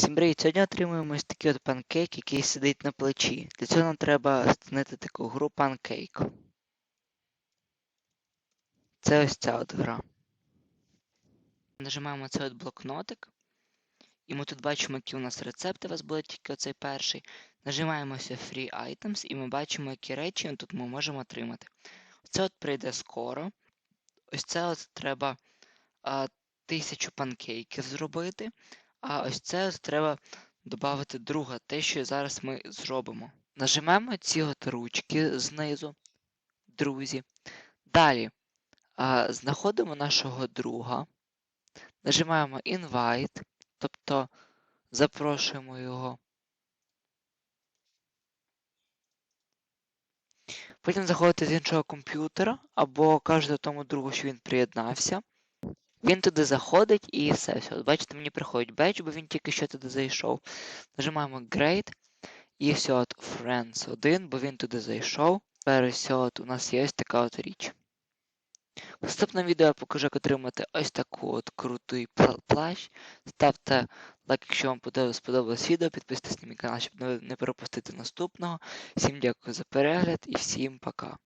Всім привіт! Сьогодні отримуємо ось такий от панкейк, який сидить на плечі. Для цього нам треба створити таку гру Pancake. Це ось ця от гра. Нажимаємо цей от блокнотик. І ми тут бачимо, які у нас рецепти, у вас буде тільки оцей перший. Нажимаємо ось Free Items, і ми бачимо, які речі тут ми можемо отримати. Це от прийде скоро. Ось це от треба а, тисячу панкейків зробити. А ось це треба додати друге, те, що зараз ми зробимо. Нажимаємо ці от ручки знизу, друзі. Далі а, знаходимо нашого друга, нажимаємо Invite, тобто запрошуємо його. Потім заходите з іншого комп'ютера або кажете тому другу, що він приєднався. Він туди заходить і все. все. Бачите, мені приходить бедж, бо він тільки що туди зайшов. Нажимаємо Great. І все, от Friends 1, бо він туди зайшов. Тепер все, от у нас є ось така от річ. В наступному відео я покажу, як отримати ось таку от крутий плащ. Ставте лайк, якщо вам сподобалось відео, підписуйтесь на мій канал, щоб не пропустити наступного. Всім дякую за перегляд і всім пока.